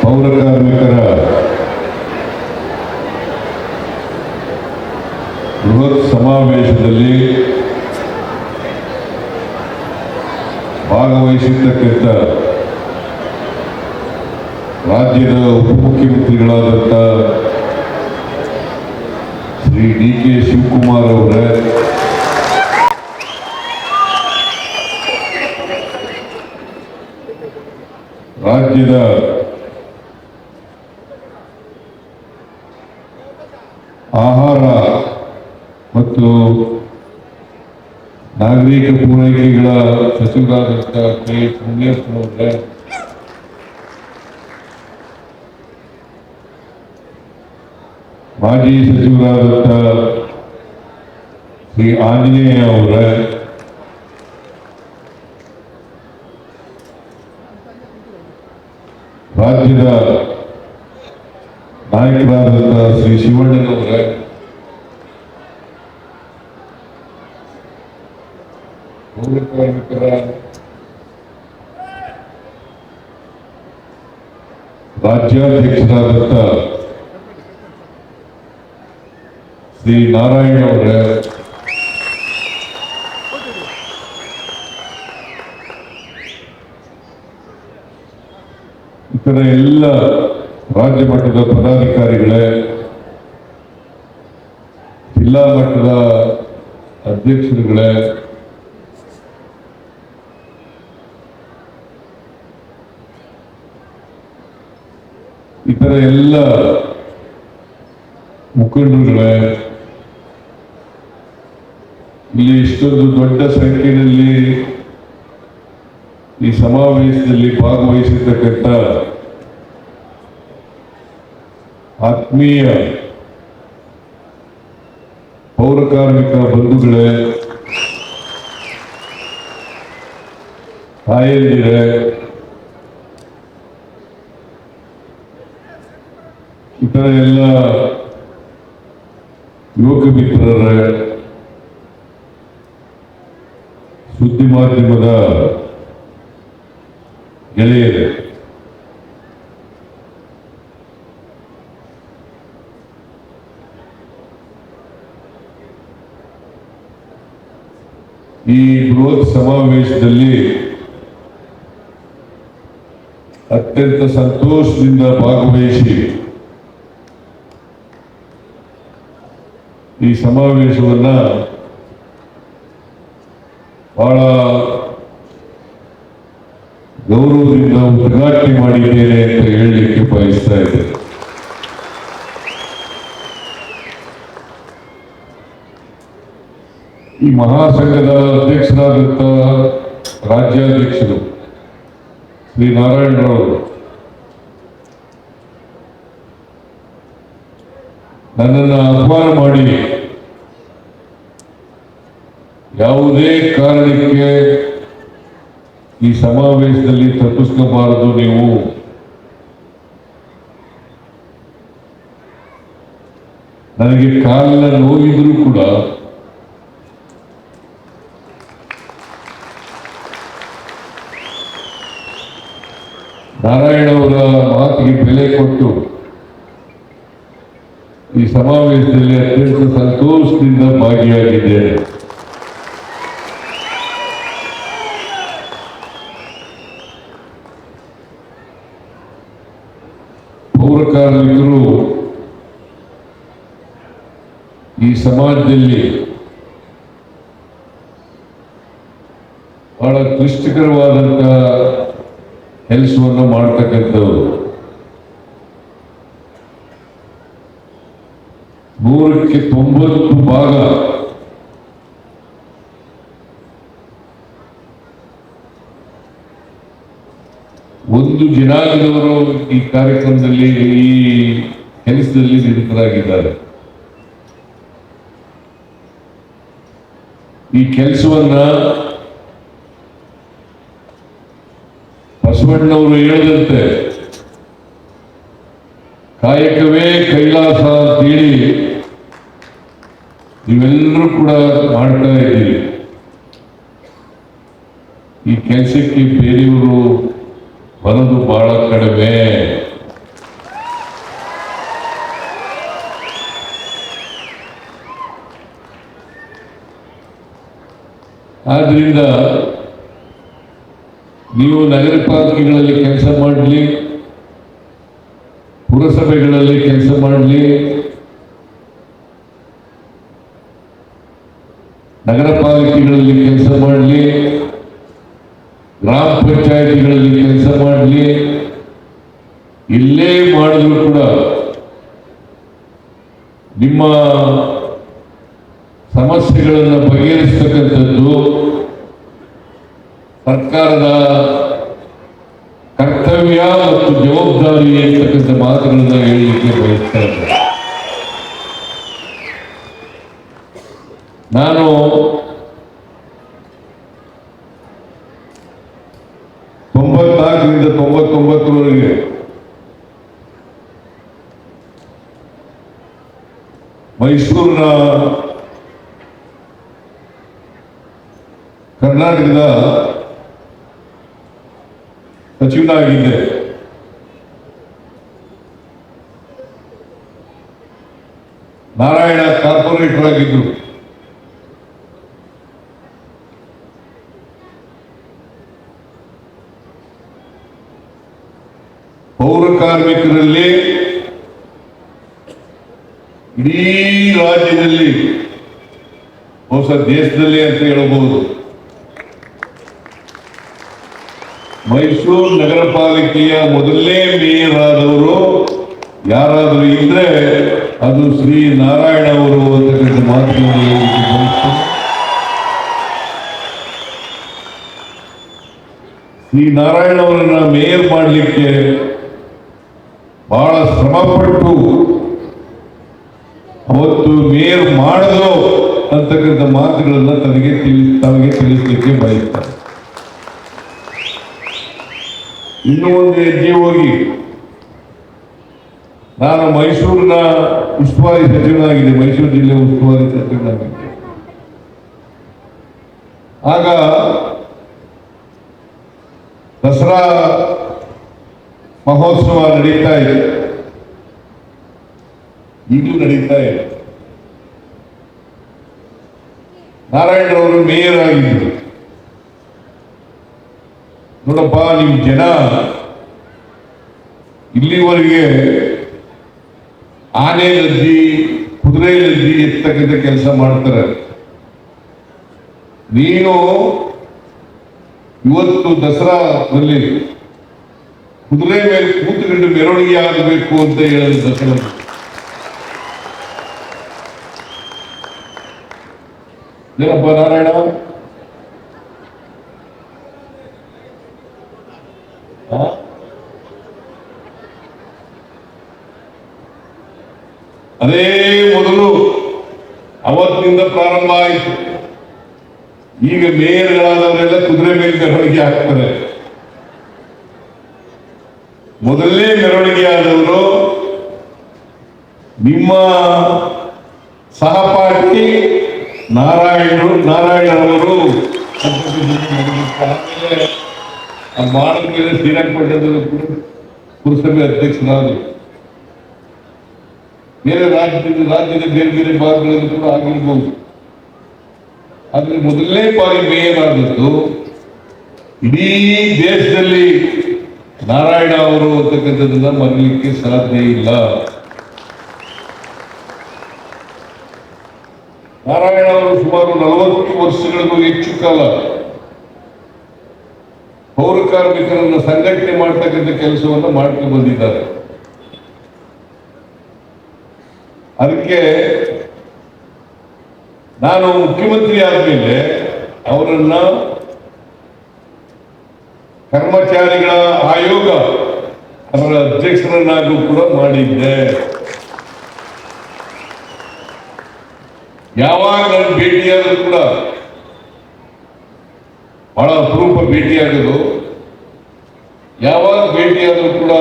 ಪೌರ ಕಾರ್ಮಿಕರ ಬೃಹತ್ ಸಮಾವೇಶದಲ್ಲಿ ಭಾಗವಹಿಸಿರ್ತಕ್ಕಂಥ ರಾಜ್ಯದ ಉಪಮುಖ್ಯಮಂತ್ರಿಗಳಾದಂಥ ಶ್ರೀ ಡಿ ಕೆ ಶಿವಕುಮಾರ್ ಅವರೇ ರಾಜ್ಯದ ಆಹಾರ ಮತ್ತು ನಾಗರಿಕ ಪೂರೈಕೆಗಳ ಸಚಿವರಾದಂಥ ಕೆ. ಮುನಿಯಪ್ಪನವರೇ ಮಾಜಿ ಸಚಿವರಾದಂಥ ಶ್ರೀ ಆಂಜನೇಯ ಅವರೇ ರಾಜ್ಯದ ನಾಯಕರಾದಂತಹ ಶ್ರೀ ಶಿವಣ್ಣನವರೇ ಪೌರ ಕಾರ್ಮಿಕರ ರಾಜ್ಯಾಧ್ಯಕ್ಷರಾದಂಥ ಶ್ರೀ ನಾರಾಯಣ ಅವರೇ ಇತರ ಎಲ್ಲ ರಾಜ್ಯ ಮಟ್ಟದ ಪದಾಧಿಕಾರಿಗಳೇ, ಜಿಲ್ಲಾ ಮಟ್ಟದ ಅಧ್ಯಕ್ಷರುಗಳೇ, ಇತರ ಎಲ್ಲ ಮುಖಂಡರುಗಳೇ, ಇಲ್ಲಿ ಇಷ್ಟೊಂದು ದೊಡ್ಡ ಸಂಖ್ಯೆಯಲ್ಲಿ ಈ ಸಮಾವೇಶದಲ್ಲಿ ಭಾಗವಹಿಸಿರ್ತಕ್ಕಂಥ ಆತ್ಮೀಯ ಪೌರ ಕಾರ್ಮಿಕ ಬಂಧುಗಳೇ ತಾಯಂದಿರೇ ಇತರ ಎಲ್ಲ ಯುವಕ ಮಿತ್ರರೇ ಸುದ್ದಿ ಮಾಧ್ಯಮದ ಗೆಳೆಯರೇ ಈ ಬೃಹತ್ ಸಮಾವೇಶದಲ್ಲಿ ಅತ್ಯಂತ ಸಂತೋಷದಿಂದ ಭಾಗವಹಿಸಿ ಈ ಸಮಾವೇಶವನ್ನ ಬಹಳ ಗೌರವದಿಂದ ಉದ್ಘಾಟನೆ ಮಾಡಿದ್ದೇನೆ ಅಂತ ಹೇಳಲಿಕ್ಕೆ ಬಯಸ್ತಾ ಇದ್ದೇನೆ. ಈ ಮಹಾಸಂಘದ ಅಧ್ಯಕ್ಷರಾದಂಥ ರಾಜ್ಯಾಧ್ಯಕ್ಷರು ಶ್ರೀ ನಾರಾಯಣರವರು ನನ್ನನ್ನು ಆಹ್ವಾನ ಮಾಡಿ ಯಾವುದೇ ಕಾರಣಕ್ಕೆ ಈ ಸಮಾವೇಶದಲ್ಲಿ ತಪ್ಪಿಸ್ಕೋಬಾರದು ನೀವು. ನನಗೆ ಕಾಲಿನ ನೋವಿದ್ರೂ ಕೂಡ ನಾರಾಯಣ ಅವರ ಮಾತಿಗೆ ಬೆಲೆ ಕೊಟ್ಟು ಈ ಸಮಾವೇಶದಲ್ಲಿ ಅತ್ಯಂತ ಸಂತೋಷದಿಂದ ಭಾಗಿಯಾಗಿದ್ದೇನೆ. ಪೌರ ಕಾರ್ಮಿಕರು ಈ ಸಮಾಜದಲ್ಲಿ ಬಹಳ ಕ್ಲಿಷ್ಟಕರವಾದಂಥ ಕೆಲಸವನ್ನು ಮಾಡ್ತಕ್ಕಂಥವ್ರು. ನೂರಕ್ಕೆ ತೊಂಬತ್ತು ಭಾಗ. ಒಂದು ಜನಾಂಗದವರು ಈ ಕಾರ್ಯಕ್ರಮದಲ್ಲಿ ಈ ಕೆಲಸದಲ್ಲಿ ನಿರತರಾಗಿದ್ದಾರೆ. ಈ ಕೆಲಸವನ್ನ ಬಸವಣ್ಣವರು ಹೇಳಿದಂತೆ, ಕಾಯಕವೇ ಕೈಲಾಸ ಅಂತೇಳಿ ನೀವೆಲ್ಲರೂ ಕೂಡ ಮಾಡ್ತಾ ಇದ್ದೀರಿ. ಈ ಕೆಲಸಕ್ಕೆ ಬೇರೆಯವರು ಬರೋದು ಬಹಳ ಕಡಿಮೆ. ಆದ್ರಿಂದ ನೀವು ನಗರ ಪಾಲಿಕೆಗಳಲ್ಲಿ ಕೆಲಸ ಮಾಡಲಿ, ಪುರಸಭೆಗಳಲ್ಲಿ ಕೆಲಸ ಮಾಡಲಿ, ನಗರ ಪಾಲಿಕೆಗಳಲ್ಲಿ ಕೆಲಸ ಮಾಡಲಿ, ಗ್ರಾಮ ಪಂಚಾಯತಿಗಳಲ್ಲಿ ಕೆಲಸ ಮಾಡಲಿ, ಇಲ್ಲೇ ಮಾಡಿದ್ರು ಕೂಡ ನಿಮ್ಮ ಸಮಸ್ಯೆಗಳನ್ನು ಬಗೆಹರಿಸ್ತಕ್ಕಂಥದ್ದು ಸರ್ಕಾರದ ಕರ್ತವ್ಯ ಮತ್ತು ಜವಾಬ್ದಾರಿ ಅಂತಕ್ಕಂಥ ಮಾತುಗಳನ್ನ ಹೇಳಲಿಕ್ಕೆ ಬಯಸ್ತಾ ನಾನು ತೊಂಬತ್ನಾಲ್ಕರಿಂದ ತೊಂಬತ್ತೊಂಬತ್ತರವರೆಗೆ ಮೈಸೂರಿನ ಕರ್ನಾಟಕದ ಸಚಿವನಾಗಿದ್ದೆ ನಾರಾಯಣ ಕಾರ್ಪೊರೇಟರ್ ಆಗಿದ್ರು ಪೌರ ಕಾರ್ಮಿಕರಲ್ಲಿ ಇಡೀ ರಾಜ್ಯದಲ್ಲಿ ಹೊಸ ದೇಶದಲ್ಲಿ ಅಂತ ಹೇಳಬಹುದು ಮೈಸೂರು ನಗರ ಪಾಲಿಕೆಯ ಮೊದಲನೇ ಮೇಯರ್ ಆದವರು ಯಾರಾದರೂ ಇದ್ರೆ ಅದು ಶ್ರೀ ನಾರಾಯಣ ಅವರು ಅಂತಕ್ಕಂಥ ಹೇಳಲಿಕ್ಕೆ ಶ್ರೀ ನಾರಾಯಣ ಅವರನ್ನ ಮೇಯರ್ ಮಾಡಲಿಕ್ಕೆ ಬಹಳ ಶ್ರಮಪಟ್ಟು ಅವತ್ತು ಮೇಯರ್ ಮಾಡಲು ಅಂತಕ್ಕಂಥ ಮಾತುಗಳನ್ನ ತನಗೆ ತಿಳಿ ತಮಗೆ ತಿಳಿಸಲಿಕ್ಕೆ ಬಯಸ್ತಾರೆ. ಇನ್ನೂ ಒಂದು ಹೆಜ್ಜೆ ಹೋಗಿ ನಾನು ಮೈಸೂರಿನ ಉಸ್ತುವಾರಿ ಸಚಿವನಾಗಿದ್ದೆ, ಮೈಸೂರು ಜಿಲ್ಲೆ ಉಸ್ತುವಾರಿ ಸಚಿವನಾಗಿದ್ದೆ. ಆಗ ದಸರಾ ಮಹೋತ್ಸವ ನಡೀತಾ ಇದೆ. ಈಗಲೂ ನಡೀತಾ ಇದೆ. ನಾರಾಯಣರವರು ಮೇಯರ್ ಆಗಿದ್ದರು. ನೋಡಪ್ಪ, ನಿಮ್ ಜನ ಇಲ್ಲಿವರೆಗೆ ಆನೆ ಲದ್ದಿ ಕುದುರೆ ಲದ್ದಿ ಎತ್ತಕ್ಕಂಥ ಕೆಲಸ ಮಾಡ್ತಾರೆ. ನೀನು ಇವತ್ತು ದಸರಾದಲ್ಲಿ ಕುದುರೆ ಮೇಲೆ ಕೂತುಕೊಂಡು ಮೆರವಣಿಗೆ ಆಗಬೇಕು ಅಂತ ಹೇಳಿದ್ರು ದಸರಾ. ಏನಪ್ಪ ನಾರಾಯಣ ಆ? ಅದೇ ಮೊದಲು ಅವತ್ತಿನಿಂದ ಪ್ರಾರಂಭ ಆಯಿತು ಈಗ ಮೇಯರ್ಗಳಾದವರೆಲ್ಲ ಕುದುರೆ ಮೇಲೆ ಮೆರವಣಿಗೆ ಹಾಕ್ತಾರೆ ಮೊದಲನೇ ಮೆರವಣಿಗೆ ಆದವರು ನಿಮ್ಮ ಸಹಪಾಠಿ ನಾರಾಯಣರು, ನಾರಾಯಣರವರು ಮಾಡಿದ ಮೇಲೆ ಶ್ರೀರಂಗಪಟ್ಟಣದ ಪುರಸಭೆ ಅಧ್ಯಕ್ಷರಾದರು. ಬೇರೆ ರಾಜ್ಯದಿಂದ ರಾಜ್ಯದ ಬೇರೆ ಬೇರೆ ಭಾಗಗಳಲ್ಲಿ ಕೂಡ ಆಗಿರ್ಬೋದು. ಆದ್ರೆ ಮೊದಲನೇ ಬಾರಿ ಮೇಯರ್ ಆದದ್ದು ಇಡೀ ದೇಶದಲ್ಲಿ ನಾರಾಯಣ ಅವರು ಅಂತಕ್ಕಂಥದ್ದನ್ನ ಮರಲಿಕ್ಕೆ ಸಾಧ್ಯ ಇಲ್ಲ. ನಾರಾಯಣ ಅವರು ಸುಮಾರು ನಲವತ್ತು ವರ್ಷಗಳಿಗೂ ಹೆಚ್ಚು ಕಾಲ ಪೌರ ಕಾರ್ಮಿಕರನ್ನು ಸಂಘಟನೆ ಮಾಡ್ತಕ್ಕಂಥ ಕೆಲಸವನ್ನು ಮಾಡ್ಕೊಂಡು ಬಂದಿದ್ದಾರೆ. ಅದಕ್ಕೆ ನಾನು ಮುಖ್ಯಮಂತ್ರಿ ಆದ್ಮೇಲೆ ಅವರನ್ನ ಕರ್ಮಚಾರಿಗಳ ಆಯೋಗ, ಅವರ ಅಧ್ಯಕ್ಷರನ್ನಾಗೂ ಕೂಡ ಮಾಡಿದ್ದೆ. ಯಾವಾಗ ನಾನು ಭೇಟಿಯಾದರೂ ಕೂಡ ಬಹಳ ಅಪರೂಪ ಭೇಟಿಯಾಗೋದು. ಯಾವಾಗ ಭೇಟಿಯಾದರೂ ಕೂಡ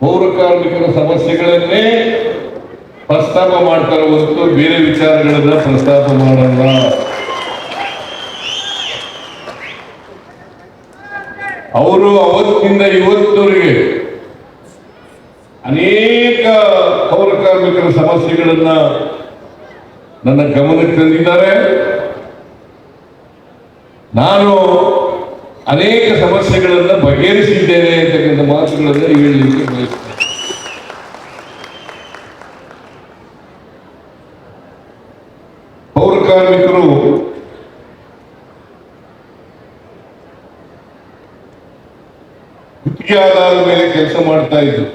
ಪೌರ ಕಾರ್ಮಿಕರ ಸಮಸ್ಯೆಗಳನ್ನೇ ಪ್ರಸ್ತಾಪ ಮಾಡ್ತಾರೆ ಹೊರತು ಬೇರೆ ವಿಚಾರಗಳನ್ನ ಪ್ರಸ್ತಾಪ ಮಾಡಲ್ಲ. ಅವರು ಅವತ್ತಿಂದ ಇವತ್ತವರೆಗೆ ಅನೇಕ ಪೌರ ಕಾರ್ಮಿಕರ ಸಮಸ್ಯೆಗಳನ್ನ ನನ್ನ ಗಮನಕ್ಕೆ ತಂದಿದ್ದಾರೆ. ನಾನು ಅನೇಕ ಸಮಸ್ಯೆಗಳನ್ನು ಬಗೆಹರಿಸಿದ್ದೇನೆ ಅಂತಕ್ಕಂಥ ಮಾತುಗಳನ್ನು ಹೇಳಲಿಕ್ಕೆ ಬಯಸ್ತೇನೆ. ಪೌರ ಕಾರ್ಮಿಕರು ಗುತ್ತಿಗೆ ಆಧಾರದ ಮೇಲೆ ಕೆಲಸ ಮಾಡ್ತಾ ಇದ್ರು.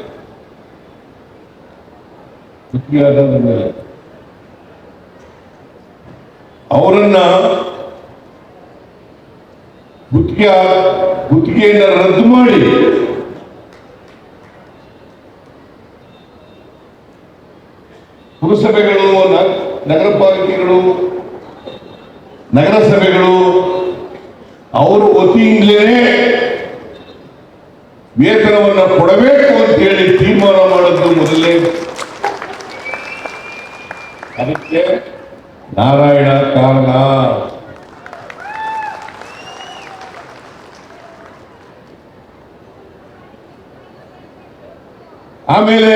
ಗುತ್ತಿಗೆ ಮೇಲೆ. ಅವರನ್ನ ಗುತ್ತಿಗೆ ಗುತ್ತಿಗೆಯನ್ನ ರದ್ದು ಮಾಡಿ. ಪುರಸಭೆಗಳು ನಗರ ಪಾಲಿಕೆಗಳು ನಗರಸಭೆಗಳು ಅವರು ವತಿಯಿಂದಲೇ ವೇತನವನ್ನು ಕೊಡಬೇಕು ಅಂತ ಹೇಳಿ ತೀರ್ಮಾನ ಮಾಡೋದು ಮೊದಲೇ ಅದಕ್ಕೆ ನಾರಾಯಣ ಕಾರಣ ಆಮೇಲೆ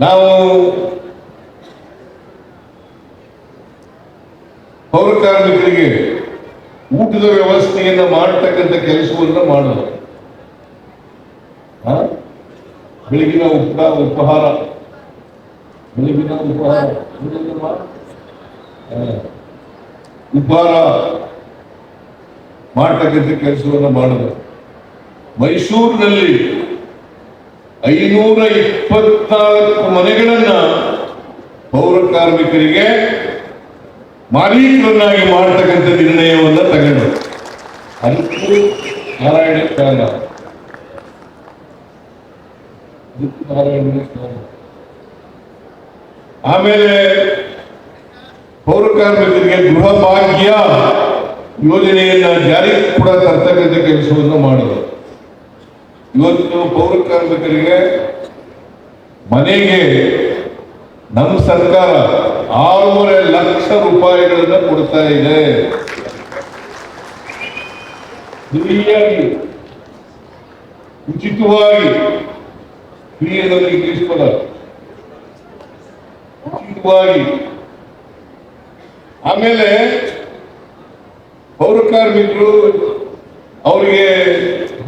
ನಾವು ಪೌರ ಕಾರ್ಮಿಕರಿಗೆ ಊಟದ ವ್ಯವಸ್ಥೆಯನ್ನು ಮಾಡತಕ್ಕಂಥ ಕೆಲಸವನ್ನು ಮಾಡೋದು? ಬೆಳಗಿನ ಉಪ ಉಪಹಾರ. ಬೆಳಗಿನ ಉಪಹಾರ. ಉಪಹಾರ ಮಾಡತಕ್ಕಂಥ ಕೆಲಸವನ್ನು ಮಾಡೋದು. ಮೈಸೂರಿನಲ್ಲಿ ಐನೂರ ಇಪ್ಪತ್ನಾಲ್ಕು ಮನೆಗಳನ್ನ ಪೌರ ಕಾರ್ಮಿಕರಿಗೆ ಮಾಲೀಕರನ್ನಾಗಿ ಮಾಡತಕ್ಕಂಥ ನಿರ್ಣಯವನ್ನ ತಗೊಂಡು ಅದಕ್ಕೂ ನಾರಾಯಣ ನಾರಾಯಣನೇ ಆಮೇಲೆ ಪೌರ ಕಾರ್ಮಿಕರಿಗೆ ಗೃಹ ಭಾಗ್ಯ ಯೋಜನೆಯನ್ನ ಜಾರಿಗೆ ಕೂಡ ತರ್ತಕ್ಕಂಥ ಕೆಲಸವನ್ನು ಮಾಡಿದ್ರು. ಇವತ್ತು ಪೌರ ಕಾರ್ಮಿಕರಿಗೆ ಮನೆಗೆ ನಮ್ಮ ಸರ್ಕಾರ ಆರೂವರೆ ಲಕ್ಷ ರೂಪಾಯಿಗಳನ್ನ ಕೊಡ್ತಾ ಇದೆ. ಫ್ರೀಯಾಗಿ ಉಚಿತವಾಗಿ ಫ್ರೀ ಅನ್ನೋದು ಇಂಗ್ಲಿಷ್ ಪದ ಉಚಿತವಾಗಿ. ಆಮೇಲೆ ಪೌರ ಕಾರ್ಮಿಕರು ಅವರಿಗೆ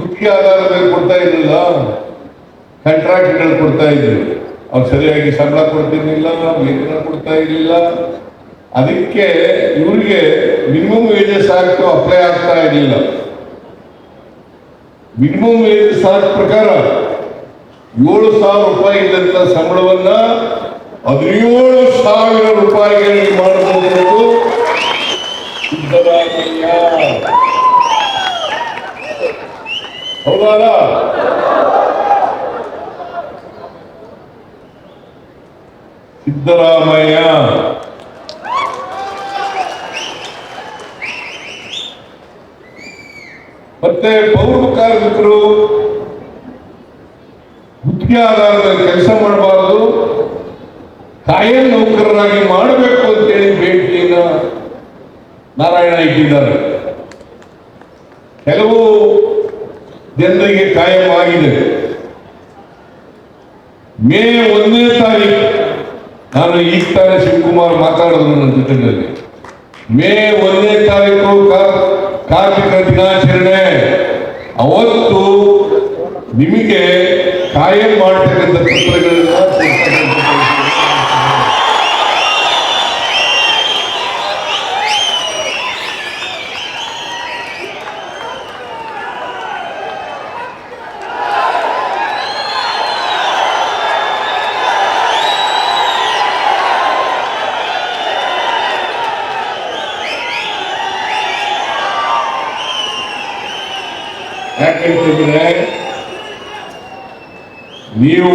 ಗುತ್ತಿಗೆ ಆಧಾರದ ಮೇಲೆ ಕೊಡ್ತಾ ಇರಲಿಲ್ಲ ಕಾಂಟ್ರಾಕ್ಟ್ಗಳು ಕೊಡ್ತಾ ಇದ್ರು ಅವ್ರು ಸರಿಯಾಗಿ ಸಂಬಳ ಕೊಡ್ತಿರ್ಲಿಲ್ಲ, ವೇತನ ಕೊಡ್ತಾ ಇರಲಿಲ್ಲ. ಅದಕ್ಕೆ ಇವರಿಗೆ ಮಿನಿಮಮ್ ವೇಜಸ್ ಆಕ್ಟ್ ಅಪ್ಲೈ ಆಗ್ತಾ ಇರಲಿಲ್ಲ. ಮಿನಿಮಮ್ ವೇಜಸ್ ಆಕ್ಟ್ ಪ್ರಕಾರ ಏಳು ಸಾವಿರ ರೂಪಾಯಿ ಇದ್ದಂತ ಸಂಬಳವನ್ನ ಹದಿನೇಳು ಸಾವಿರ ರೂಪಾಯಿಗೆ ಮಾಡಬಹುದು ಸಿದ್ದರಾಮಯ್ಯ ಹೌದಲ್ಲ ಸಿದ್ದರಾಮಯ್ಯ ಮತ್ತೆ ಪೌರ ಕಾರ್ಮಿಕರು ಆಧಾರದ ಕೆಲಸ ಮಾಡಬಾರದು. ಕಾಯಂ ನೌಕರರಾಗಿ ಮಾಡಬೇಕು ಅಂತೇಳಿ ಭೇಟಿಯನ್ನ ನಾರಾಯಣ ಇಟ್ಟಿದ್ದಾರೆ. ಕೆಲವು ಜನರಿಗೆ ಕಾಯಂ ಆಗಿದೆ ಮೇ ಒಂದನೇ ತಾರೀಕು ನಾನು ಈಗ ತಾನೇ ಶಿವಕುಮಾರ್ ಮಾತಾಡೋದು ನನ್ನ ಜೊತೆಯಲ್ಲಿ. ಮೇ ಒಂದನೇ ತಾರೀಕು ಕಾರ್ತಿಕ ದಿನಾಚರಣೆ. ಅವತ್ತು ನಿಮಗೆ ಕಾಯಂ ಮಾಡತಕ್ಕಂಥ ಪತ್ರಗಳನ್ನ ಕೊಡ್ತಕ್ಕಂಥ ಕೆಲಸ. ಯಾಕಂತಂದ್ರೆ ನೀವು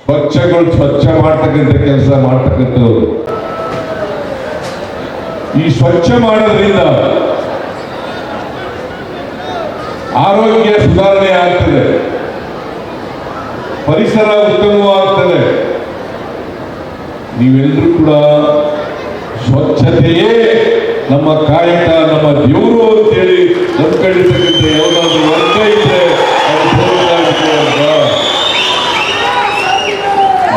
ಸ್ವಚ್ಛಗಳು ಸ್ವಚ್ಛ ಮಾಡ್ತಕ್ಕಂಥ ಕೆಲಸ ಮಾಡ್ತಕ್ಕಂಥವ್ರು ಈ ಸ್ವಚ್ಛ ಮಾಡೋದ್ರಿಂದ ಆರೋಗ್ಯ ಸುಧಾರಣೆ ಆಗ್ತದೆ. ಪರಿಸರ ಉತ್ತಮವಾಗ್ತದೆ. ನೀವೆಲ್ಲರೂ ಕೂಡ ಸ್ವಚ್ಛತೆಯೇ ನಮ್ಮ ಕಾಯಕ, ನಮ್ಮ ದೇವರು ಅಂತೇಳಿ ನಂಬ್ಕೊಂಡಿರ್ತಕ್ಕಂಥ ಯಾವುದಾದ್ರು ವರ್ಗ ಇದ್ರೆ ಅದು ಪೌರಕಾರ್ಮಿಕರು ವರ್ಗ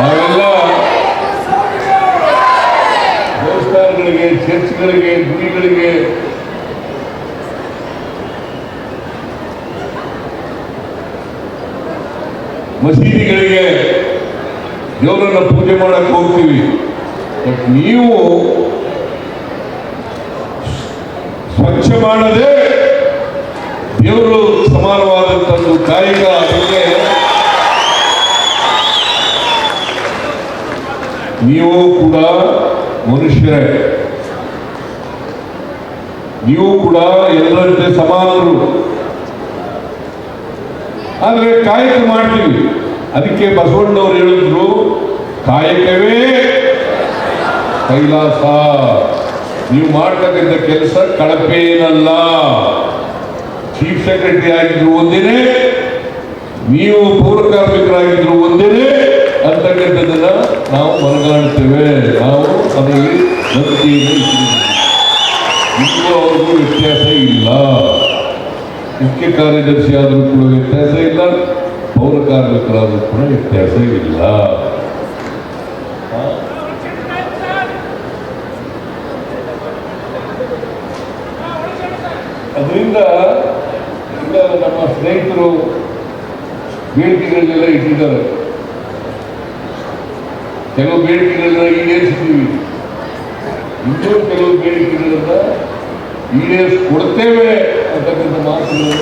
ನಾವೆಲ್ಲ ದೇವಸ್ಥಾನಗಳಿಗೆ ಚರ್ಚ್ಗಳಿಗೆ ಗುರಿಗಳಿಗೆ ಮಸೀದಿಗಳಿಗೆ ದೇವರನ್ನ ಪೂಜೆ ಮಾಡಕ್ಕೆ ಹೋಗ್ತೀವಿ. ಬಟ್ ನೀವು ಸ್ವಚ್ಛ ಮಾಡದೆ ದೇವರು ಸಮಾನವಾದಂಥ ಒಂದು ಕಾಯಕ ಅದಕ್ಕೆ ನೀವು ಕೂಡ ಮನುಷ್ಯರೇ. ನೀವು ಕೂಡ ಎಲ್ಲರಂತೆ ಸಮಾನರು. ಆದ್ರೆ ಕಾಯಕ ಮಾಡ್ತೀವಿ. ಅದಕ್ಕೆ ಬಸವಣ್ಣವ್ರು ಹೇಳಿದ್ರು, ಕಾಯಕವೇ ಕೈಲಾಸ. ನೀವು ಮಾಡ್ತಕ್ಕಂಥ ಕೆಲಸ ಕಳಪೇನಲ್ಲ ಚೀಫ್ ಸೆಕ್ರೆಟರಿ ಆಗಿದ್ರು ಒಂದೇನೆ, ನೀವು ಪೌರ ಕಾರ್ಮಿಕರಾಗಿದ್ರು ಒಂದೇನೆ, ಅಂತಕ್ಕಂಥದ್ದನ್ನ ನಾವು ಮನಗಾಣುತ್ತೇವೆ ನಾವು ಅದರಲ್ಲಿ ನಂಬಿಕೆಯನ್ನು ನಿಮಗೂ ಅವ್ರಿಗೂ ವ್ಯತ್ಯಾಸ ಇಲ್ಲ. ಮುಖ್ಯ ಕಾರ್ಯದರ್ಶಿ ಆದರೂ ಕೂಡ ವ್ಯತ್ಯಾಸ ಇಲ್ಲ. ಪೌರ ಕಾರ್ಮಿಕರಾದರೂ ಕೂಡ ವ್ಯತ್ಯಾಸ ಇಲ್ಲ. ಅದರಿಂದ ನಮ್ಮ ಸ್ನೇಹಿತರು ಬೇಡಿಕೆಗಳನ್ನೆಲ್ಲ ಇಟ್ಟಿದ್ದಾರೆ. ಕೆಲವು ಬೇಡಿಕೆಗಳನ್ನ ಈಡೇರಿಸಿದ್ದೀವಿ. ಇನ್ನೂ ಕೆಲವು ಬೇಡಿಕೆಗಳನ್ನ ಈಡೇರಿಸಿಕೊಡ್ತೇವೆ ಅಂತಕ್ಕಂಥ ಮಾತುಗಳನ್ನು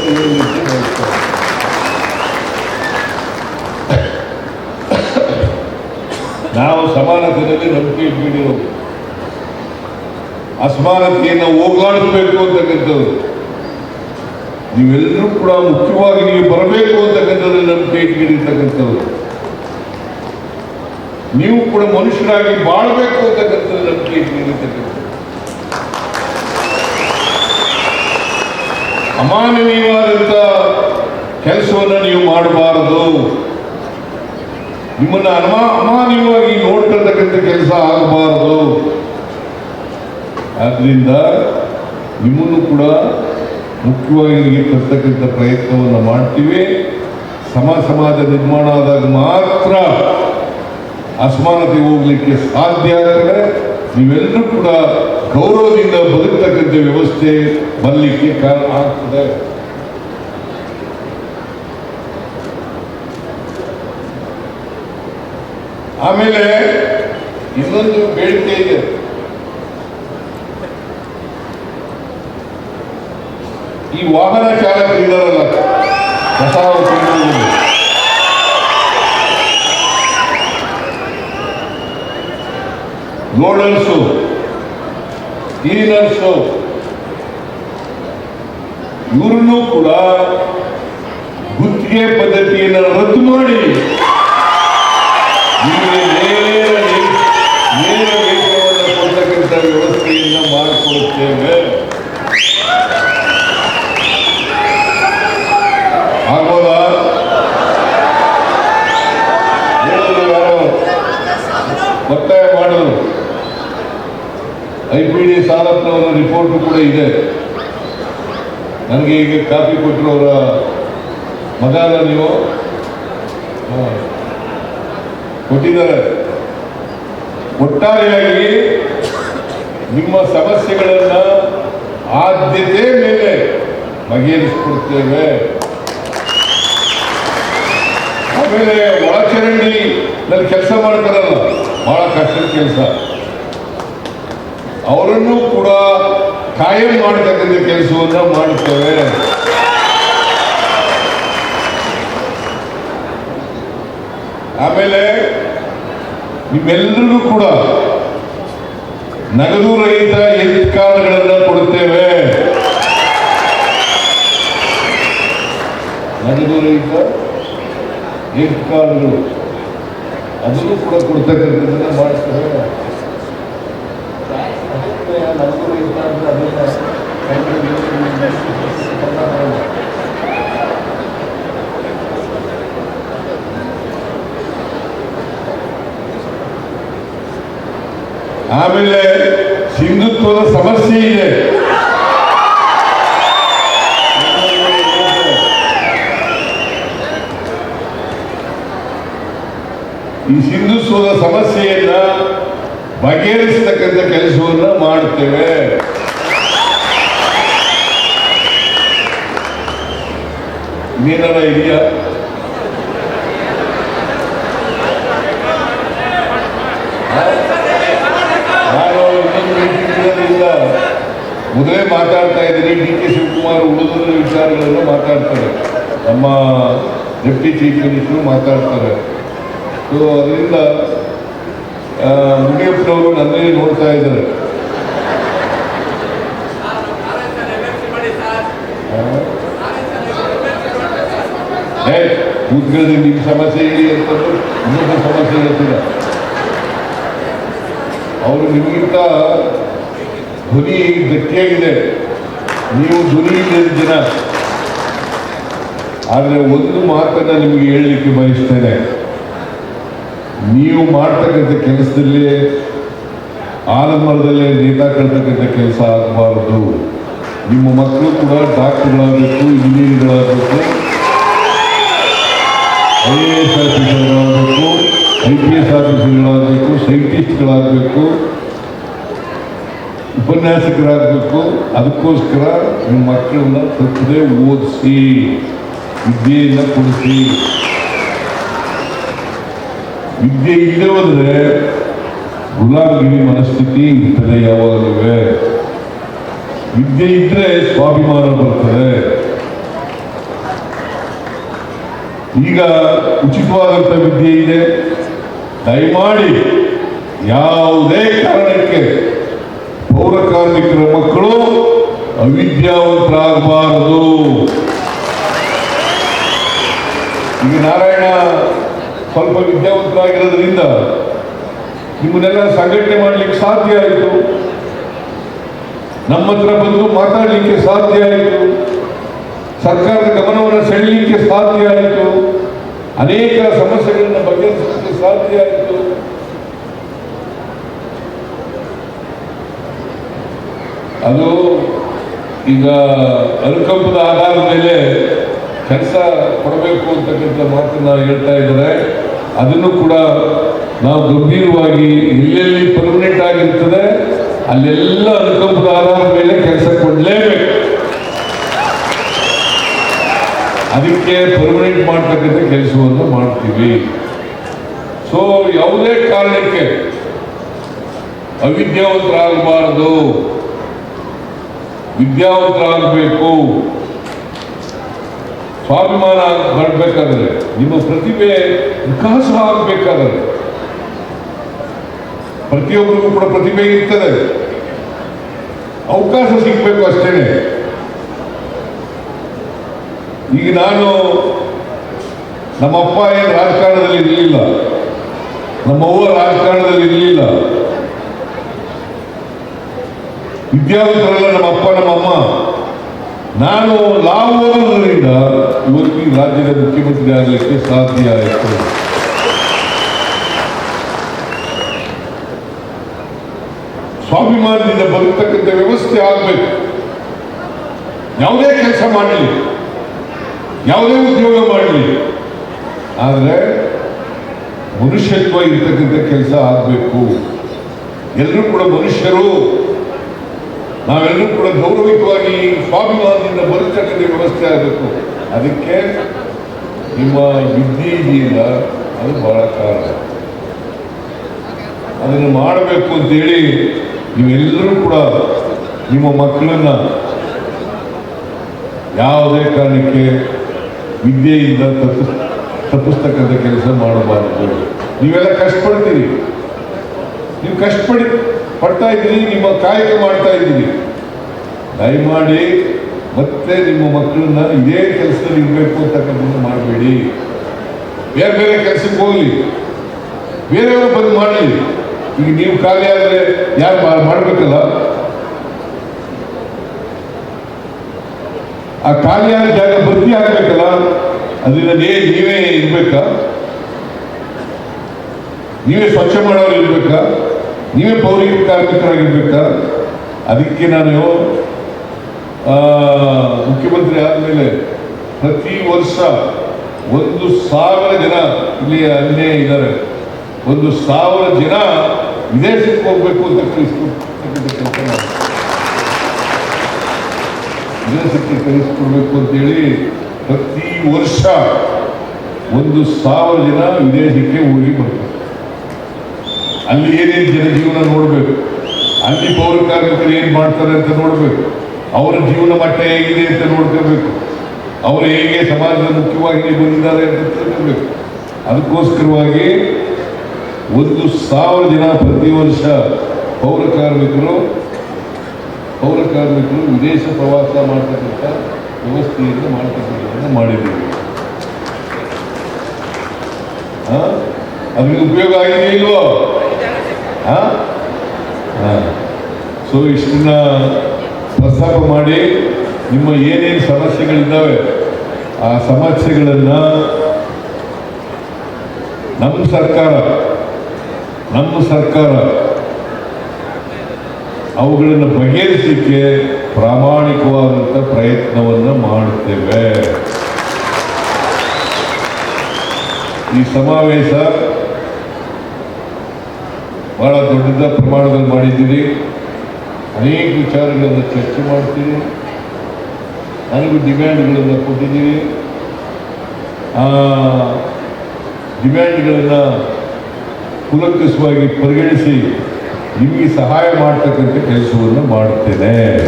ನಾವು ಸಮಾನತೆಯಲ್ಲಿ ನಂಬಿಕೆ ಇಟ್ಕೊಂಡಿರೋದು. ಅಸಮಾನತೆಯನ್ನು ಹೋಗ್ಲಾಡಿಸ್ಬೇಕು ಅಂತಕ್ಕಂಥದ್ದು. ನೀವೆಲ್ಲರೂ ಕೂಡ ಮುಖ್ಯವಾಗಿ ನೀವು ಬರಬೇಕು ಅಂತಕ್ಕಂಥದ್ದು ನಂಬಿಕೆ ಇಟ್ಕೊಂಡಿರ್ತಕ್ಕಂಥದ್ದು. ನೀವು ಕೂಡ ಮನುಷ್ಯರಾಗಿ ಬಾಳಬೇಕು ಅಂತಕ್ಕಂಥದ್ದು. ಇಟ್ಕೊಂಡಿರ್ತಕ್ಕಂಥದ್ದು ಅಮಾನವೀಯವಾದಂಥ ಕೆಲಸವನ್ನು ನೀವು ಮಾಡಬಾರದು. ನಿಮ್ಮನ್ನ ಅನಮಾ, ಅಮಾನವೀಯವಾಗಿ ನೋಡ್ತಿರ್ತಕ್ಕಂಥ ಕೆಲಸ ಆಗಬಾರದು. ಆದ್ರಿಂದ ನಿಮ್ಮನ್ನು ಕೂಡ ಮುಖ್ಯವಾಗಿ ತರ್ತಕ್ಕಂಥ ಪ್ರಯತ್ನವನ್ನು ಮಾಡ್ತೀವಿ. ಸಮ ಸಮಾಜ ನಿರ್ಮಾಣ ಆದಾಗ ಮಾತ್ರ ಅಸಮಾನತೆ ಹೋಗ್ಲಿಕ್ಕೆ ಸಾಧ್ಯ ಆದರೆ ನೀವೆಲ್ಲರೂ ಕೂಡ ಗೌರವದಿಂದ ಬದುಕ್ತಕ್ಕಂಥ ವ್ಯವಸ್ಥೆ ಬರಲಿಕ್ಕೆ ಕಾರಣ ಆಗ್ತದೆ. ಆಮೇಲೆ ಇನ್ನೊಂದು ಬೇಡಿಕೆ ಇದೆ. ಈ ವಾಹನ ಚಾಲಕರು ಇದ್ದಾರಲ್ಲ ಲೋಡರ್ಸು ಕ್ಲೀನರ್ಸು ಇವ್ರನ್ನೂ ಕೂಡ ಗುತ್ತಿಗೆ ಪದ್ಧತಿಯನ್ನು ರದ್ದು ಮಾಡಿ. ನೇರ ನೇರ ವೇತನವನ್ನು ಕೊಡ್ತಕ್ಕಂಥ ವ್ಯವಸ್ಥೆಯನ್ನು ಮಾಡಿಕೊಡುತ್ತೇವೆ ಆಗ್ಬೋದಾ ಹೇಳಿದ್ರು ಯಾರೋ ಒತ್ತಾಯ ಮಾಡಿದ್ರು ಐ ಪಿ ಡಿ ಸಾಲಪ್ಪನವರ ಕೂಡ ಇದೆ. ನನಗೆ ಈಗ ಕಾಪಿ ಕೊಟ್ಟಿರೋರ ಮಗನ ನೀವು. ಕೊಟ್ಟಿದ್ದಾರೆ. ಒಟ್ಟಾರೆಯಾಗಿ ನಿಮ್ಮ ಸಮಸ್ಯೆಗಳನ್ನು ಆದ್ಯತೆ ಮೇಲೆ ಬಗೆಹರಿಸಿಕೊಡ್ತೇವೆ. ಆಮೇಲೆ ಒಳಚರಂಡಿ ನಲ್ಲಿ ಕೆಲಸ ಮಾಡ್ತಾರಲ್ಲ, ಬಹಳ ಕಷ್ಟದ ಕೆಲಸ. ಅವರನ್ನು ಕೂಡ ಕಾಯಂ ಮಾಡತಕ್ಕಂಥ ಕೆಲಸವನ್ನ ಮಾಡುತ್ತೇವೆ. ಆಮೇಲೆ ನಿಮ್ಮೆಲ್ಲರಿಗೂ ಕೂಡ ನಗದು ರಹಿತ ಕಾರ್ಡ್ಗಳನ್ನು ಕೊಡುತ್ತೇವೆ. ನಗದು ರಹಿತ ಕಾರ್ಡ್ಗಳು ಅದನ್ನು ಕೂಡ ಕೊಡ್ತಕ್ಕಂಥದ್ದನ್ನು ಮಾಡ್ತೇವೆ ಅಷ್ಟೇ ನಗದು ರಹಿತ ಅಂದ್ರೆ ಅದನ್ನ ಆಮೇಲೆ ಸಿಂಧುತ್ವದ ಸಮಸ್ಯೆ ಇದೆ. ಈ ಸಿಂಧುತ್ವದ ಸಮಸ್ಯೆಯನ್ನ ಬಗೆಹರಿಸತಕ್ಕಂಥ ಕೆಲಸವನ್ನು ಮಾಡುತ್ತೇವೆ. ಇನ್ನೇನಾರ ಇದೆಯಾ ನಾನು ಇನ್ನೊಂದು ಮೀಟಿಂಗ್ಗಳಿಂದ ಮೊದಲೇ ಮಾತಾಡ್ತಾ ಇದ್ದೀನಿ ಡಿ ಕೆ ಶಿವಕುಮಾರ್ ವಿಚಾರಗಳನ್ನು ಮಾತಾಡ್ತಾರೆ. ನಮ್ಮ ಡೆಪ್ಟಿ ಚೀಫ್ ಮಿನಿಸ್ಟರ್ ಮಾತಾಡ್ತಾರೆ. ಸೊ ಅದರಿಂದ ಮುನಿಯಪ್ಪನವರು ನನ್ನೇ ನೋಡ್ತಾ ಇದ್ದಾರೆ. ಏ ನಿಮ್ಮ ಸಮಸ್ಯೆ ಹೇಳಿ ಅಂತಂದ್ರೆ ಇನ್ನೊಂದು ಸಮಸ್ಯೆ ಹೇಳ್ತೀರ ಅವರು ನಿಮಗಿಂತ ಧ್ವನಿ ಗಟ್ಟಿಯಾಗಿದೆ. ನೀವು ಇಲ್ಲದ ಜನ ಆದರೆ ಒಂದು ಮಾತನ್ನ ನಿಮಗೆ ಹೇಳಲಿಕ್ಕೆ ಬಯಸ್ತೇನೆ. ನೀವು ಮಾಡ್ತಕ್ಕಂಥ ಕೆಲಸದಲ್ಲಿ, ಆಲಮರದಲ್ಲೇ ನೇತಾಕಳ್ತಕ್ಕಂಥ ಕೆಲಸ ಆಗಬಾರದು. ನಿಮ್ಮ ಮಕ್ಕಳು ಕೂಡ ಡಾಕ್ಟರ್ಗಳಾಗಬೇಕು, ಇಂಜಿನಿಯರ್ಗಳಾಗಬೇಕು. ಐ ಎ ಎಸ್ ಆಫೀಸರ್ಗಳಾಗಬೇಕು, ಐ ಪಿ ಎಸ್ ಆಫೀಸರ್ಗಳಾಗಬೇಕು, ಸೈಂಟಿಸ್ಟ್ಗಳಾಗಬೇಕು. ಉಪನ್ಯಾಸಕರಾಗಬೇಕು. ಅದಕ್ಕೋಸ್ಕರ ನಿಮ್ಮ ಮಕ್ಕಳನ್ನ ತಪ್ಪದೆ ಓದಿಸಿ, ವಿದ್ಯೆಯನ್ನು ಕೊಡಿಸಿ. ವಿದ್ಯೆ ಇಲ್ಲದೆ ಹೋದ್ರೆ ಗುಲಾಮಗಿರಿ ಮನಸ್ಥಿತಿ ಇರ್ತದೆ ಯಾವಾಗಲೂ. ವಿದ್ಯೆ ಇದ್ರೆ ಸ್ವಾಭಿಮಾನ ಬರ್ತದೆ. ಈಗ ಉಚಿತವಾದಂಥ ವಿದ್ಯೆ ಇದೆ. ದಯಮಾಡಿ ಯಾವುದೇ ಕಾರಣಕ್ಕೆ ಪೌರ ಕಾರ್ಮಿಕರ ಮಕ್ಕಳು ಅವಿದ್ಯಾವಂತರಾಗಬಾರದು ಈಗ ನಾರಾಯಣ ಸ್ವಲ್ಪ ವಿದ್ಯಾವಂತರಾಗಿರೋದ್ರಿಂದ ನಿಮ್ಮನ್ನೆಲ್ಲ ಸಂಘಟನೆ ಮಾಡಲಿಕ್ಕೆ ಸಾಧ್ಯ ಆಯಿತು. ನಮ್ಮ ಹತ್ರ ಬಂದು ಮಾತಾಡಲಿಕ್ಕೆ ಸಾಧ್ಯ ಆಯಿತು. ಸರ್ಕಾರದ ಗಮನವನ್ನು ಸೆಳೆಯಲಿಕ್ಕೆ ಸಾಧ್ಯ ಆಯಿತು. ಅನೇಕ ಸಮಸ್ಯೆಗಳನ್ನು ಬಗೆಹರಿಸಲಿಕ್ಕೆ ಸಾಧ್ಯ ಆಯಿತು. ಅದು ಈಗ ಅನುಕಂಪದ ಆಧಾರದ ಮೇಲೆ ಕೆಲಸ ಕೊಡಬೇಕು ಅಂತಕ್ಕಂಥ ಮಾತನ್ನ ಹೇಳ್ತಾ ಇದ್ದಾರೆ. ಅದನ್ನು ಕೂಡ ನಾವು ಗಂಭೀರವಾಗಿ ಎಲ್ಲೆಲ್ಲಿ ಪರ್ಮನೆಂಟ್ ಆಗಿರ್ತದೆ, ಅಲ್ಲೆಲ್ಲ ಅನುಕಂಪದ ಆಧಾರದ ಮೇಲೆ ಕೆಲಸ ಕೊಡಲೇಬೇಕು. ಅದಕ್ಕೆ ಪರ್ಮನೆಂಟ್ ಮಾಡ್ತಕ್ಕಂಥ ಕೆಲಸವನ್ನು ಮಾಡ್ತೀವಿ. ಸೊ ಯಾವುದೇ ಕಾರಣಕ್ಕೆ ಅವಿದ್ಯಾವಂತರಾಗಬಾರದು. ವಿದ್ಯಾವಂತರಾಗಬೇಕು. ಸ್ವಾಭಿಮಾನ ಮಾಡಬೇಕಾದ್ರೆ, ನಿಮ್ಮ ಪ್ರತಿಭೆ ವಿಕಾಸ ಆಗಬೇಕಾದ್ರೆ ಪ್ರತಿಯೊಬ್ಬರಿಗೂ ಕೂಡ ಪ್ರತಿಭೆ ಇರ್ತದೆ. ಅವಕಾಶ ಸಿಗಬೇಕು ಅಷ್ಟೇನೆ. ಈಗ ನಾನು ನಮ್ಮಪ್ಪ ಏನು ರಾಜಕಾರಣದಲ್ಲಿ ಇರಲಿಲ್ಲ ನಮ್ಮವ್ವ ರಾಜಕಾರಣದಲ್ಲಿ ಇರಲಿಲ್ಲ ವಿದ್ಯಾವಂತರಲ್ಲ ನಮ್ಮಪ್ಪ ನಮ್ಮಮ್ಮ ನಾನು ಲಾವ್ ಓದೋದ್ರಿಂದ ಇವತ್ತು ಈ ರಾಜ್ಯದ ಮುಖ್ಯಮಂತ್ರಿ ಆಗಲಿಕ್ಕೆ ಸಾಧ್ಯ ಆಯಿತು. ಸ್ವಾಭಿಮಾನದಿಂದ ಬದುಕ್ತಕ್ಕಂಥ ವ್ಯವಸ್ಥೆ ಆಗಬೇಕು. ಯಾವುದೇ ಕೆಲಸ ಮಾಡಲಿ. ಯಾವುದೇ ಉದ್ಯೋಗ ಮಾಡಲಿ. ಆದರೆ ಮನುಷ್ಯತ್ವ ಇರ್ತಕ್ಕಂಥ ಕೆಲಸ ಆಗಬೇಕು. ಎಲ್ಲರೂ ಕೂಡ ಮನುಷ್ಯರು. ನಾವೆಲ್ಲರೂ ಕೂಡ ಗೌರವಿಕವಾಗಿ ಸ್ವಾಭಿಮಾನದಿಂದ ಬದುಕತಕ್ಕಂಥ ವ್ಯವಸ್ಥೆ ಆಗಬೇಕು. ಅದಕ್ಕೆ ನಿಮ್ಮ ವಿದ್ಯೆ ಇದೆಯಲ್ಲ ಅದು ಬಹಳ ಕಾರಣ. ಅದನ್ನು ಮಾಡಬೇಕು ಅಂತೇಳಿ ನೀವೆಲ್ಲರೂ ಕೂಡ ನಿಮ್ಮ ಮಕ್ಕಳನ್ನ ಯಾವುದೇ ಕಾರಣಕ್ಕೆ ವಿದ್ಯೆಯಿಂದ ತಪ್ಪಿಸ್ ತಪ್ಪಿಸ್ತಕ್ಕಂಥ ಕೆಲಸ ಮಾಡಬಾರದು. ನೀವೆಲ್ಲ ಕಷ್ಟಪಡ್ತೀರಿ. ನೀವು ಕಷ್ಟಪಡಿ ಪಡ್ತಾ ಇದ್ದೀರಿ, ನಿಮ್ಮ ಕಾಯಕ ಮಾಡ್ತಾ ಇದ್ದೀರಿ. ದಯಮಾಡಿ ಮತ್ತೆ ನಿಮ್ಮ ಮಕ್ಕಳನ್ನ ಇದೇ ಕೆಲಸದಲ್ಲಿ ಇರಬೇಕು ಅಂತಕ್ಕಂಥದ್ದು ಮಾಡಬೇಡಿ. ಬೇರೆ ಬೇರೆ ಕೆಲಸಕ್ಕೆ ಹೋಗಲಿ. ಬೇರೆಯವರು ಬಂದು ಮಾಡಲಿ. ಈಗ ನೀವು ಖಾಲಿ ಆದರೆ ಯಾರು ಮಾಡಬೇಕಲ್ಲ? ಆ ಆ ಖಾಲಿಯಾದ ಜಾಗ ಭರ್ತಿ ಆಗ್ಬೇಕಲ್ಲ? ಅದರಿಂದ ನೀವೇ ಇರ್ಬೇಕಾ? ನೀವೇ ಸ್ವಚ್ಛ ಮಾಡೋರು ಇರ್ಬೇಕಾ? ನೀವೇ ಪೌರಿಕ ಕಾರ್ಮಿಕರಾಗಿರ್ಬೇಕ? ಅದಕ್ಕೆ ನಾನು ಮುಖ್ಯಮಂತ್ರಿ ಆದಮೇಲೆ ಪ್ರತಿ ವರ್ಷ ಒಂದು ಸಾವಿರ ಜನ ಇಲ್ಲಿ, ಅಲ್ಲೇ ಇದ್ದಾರೆ. ಒಂದು ಸಾವಿರ ಜನ ವಿದೇಶಕ್ಕೆ ಹೋಗ್ಬೇಕು ಅಂತ ಕಳಿಸ್ಕೊಡ್ತಕ್ಕಂಥ ಕೆಲಸ ಮಾಡಿ ವಿದೇಶಕ್ಕೆ ಕಲಿಸ್ಕೊಡ್ಬೇಕು ಅಂತೇಳಿ ಪ್ರತಿ ವರ್ಷ ಒಂದು ಸಾವಿರ ಜನ ವಿದೇಶಕ್ಕೆ ಹೋಗಿ ಬರ್ತಾರೆ. ಅಲ್ಲಿ ಏನೇನು ಜನಜೀವನ ನೋಡಬೇಕು? ಅಲ್ಲಿ ಪೌರ ಕಾರ್ಮಿಕರು ಏನು ಮಾಡ್ತಾರೆ ಅಂತ ನೋಡಬೇಕು. ಅವರ ಜೀವನ ಮಟ್ಟ ಹೇಗಿದೆ ಅಂತ ನೋಡ್ಕೋಬೇಕು. ಅವರು ಹೇಗೆ ಸಮಾಜದ ಮುಖ್ಯವಾಗಿ ಬಂದಿದ್ದಾರೆ ಅಂತ ತಿಳ್ಕೋಬೇಕು. ಅದಕ್ಕೋಸ್ಕರವಾಗಿ ಒಂದು ಸಾವಿರ ಜನ ಪ್ರತಿ ವರ್ಷ ಪೌರ ಕಾರ್ಮಿಕರು ಪೌರ ಕಾರ್ಮಿಕರು ವಿದೇಶ ಪ್ರವಾಸ ಮಾಡ್ತಕ್ಕಂಥ ವ್ಯವಸ್ಥೆಯನ್ನು ಮಾಡ್ತಕ್ಕಂಥದ್ದನ್ನು ಮಾಡಿದ್ದೀವಿ. ಆ? ಅದ್ರಿಂದ ಉಪಯೋಗ ಆಗಿದೆ ಇಲ್ವೋ? ಸೊ ಇಷ್ಟನ್ನ ಪ್ರಸ್ತಾಪ ಮಾಡಿ ನಿಮ್ಮ ಏನೇನು ಸಮಸ್ಯೆಗಳಿದ್ದಾವೆ, ಆ ಸಮಸ್ಯೆಗಳನ್ನು ನಮ್ಮ ಸರ್ಕಾರ ನಮ್ಮ ಸರ್ಕಾರ ಅವುಗಳನ್ನು ಬಗೆಹರಿಸಲಿಕ್ಕೆ ಪ್ರಾಮಾಣಿಕವಾದಂಥ ಪ್ರಯತ್ನವನ್ನು ಮಾಡುತ್ತೇವೆ. ಈ ಸಮಾವೇಶ ಬಹಳ ದೊಡ್ಡದ ಪ್ರಮಾಣದಲ್ಲಿ ಮಾಡಿದ್ದೀರಿ. ಅನೇಕ ವಿಚಾರಗಳನ್ನು ಚರ್ಚೆ ಮಾಡ್ತೀರಿ. ನನಗೂ ಡಿಮ್ಯಾಂಡ್ಗಳನ್ನು ಕೊಟ್ಟಿದ್ದೀರಿ. ಆ, ಡಿಮ್ಯಾಂಡ್ಗಳನ್ನು ಕುಲಂಕುಷವಾಗಿ ಪರಿಗಣಿಸಿ ನಿಮಗೆ ಸಹಾಯ ಮಾಡ್ತಕ್ಕಂಥ ಕೆಲಸವನ್ನು ಮಾಡುತ್ತೇನೆ.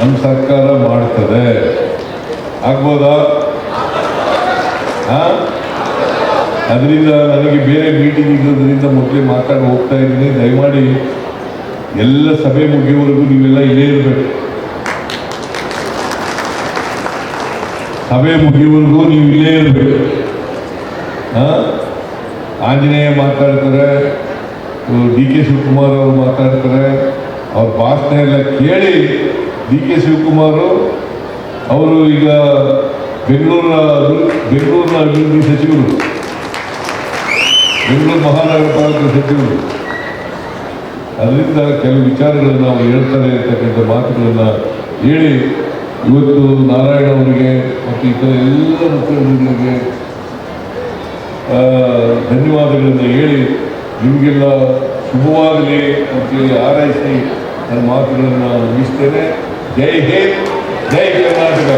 ನಮ್ಮ ಸರ್ಕಾರ ಮಾಡ್ತದೆ. ಆಗ್ಬೋದಾ? ಹಾಂ ಅದರಿಂದ ನನಗೆ ಬೇರೆ ಮೀಟಿಂಗ್ ಇರೋದ್ರಿಂದ ಮೊದಲೇ ಮಾತಾಡಿ ಹೋಗ್ತಾ ಇದ್ದೀನಿ. ದಯಮಾಡಿ ಎಲ್ಲ ಸಭೆ ಮುಗಿಯುವವರೆಗೂ ನೀವೆಲ್ಲ ಇಲ್ಲೇ ಇರಬೇಕು. ಸಭೆ ಮುಗಿಯುವವರೆಗೂ ನೀವು ಇಲ್ಲೇ ಇರಬೇಕು. ಆಂಜನೇಯ ಮಾತಾಡ್ತಾರೆ, ಡಿ ಕೆ ಶಿವಕುಮಾರ್ ಅವರು ಮಾತಾಡ್ತಾರೆ. ಅವ್ರ ಭಾಷಣ ಎಲ್ಲ ಕೇಳಿ ಡಿ ಕೆ ಶಿವಕುಮಾರ್ ಅವರು ಈಗ ಬೆಂಗಳೂರಿನ ಬೆಂಗಳೂರಿನ ಅಭಿವೃದ್ಧಿ ಸಚಿವರು. ಬೆಂಗಳೂರು ಮಹಾನಗರ ಪಾಲಿಕೆ ಸಚಿವರು. ಅದರಿಂದ ಕೆಲವು ವಿಚಾರಗಳನ್ನು ನಾವು ಹೇಳ್ತಾರೆ ಅಂತಕ್ಕಂಥ ಮಾತುಗಳನ್ನು ಹೇಳಿ ಇವತ್ತು ನಾರಾಯಣ ಅವರಿಗೆ ಮತ್ತು ಇತರ ಎಲ್ಲ ಮುಖ್ಯಮಂತ್ರಿಗಳಿಗೆ ಧನ್ಯವಾದಗಳನ್ನು ಹೇಳಿ ನಿಮಗೆಲ್ಲ ಶುಭವಾಗಲಿ ಅಂತೇಳಿ ಆರೈಸಿ ನನ್ನ ಮಾತುಗಳನ್ನು ಮುಗಿಸ್ತೇನೆ. ಜೈ ಹಿಂದ್, ಜೈ ಕರ್ನಾಟಕ.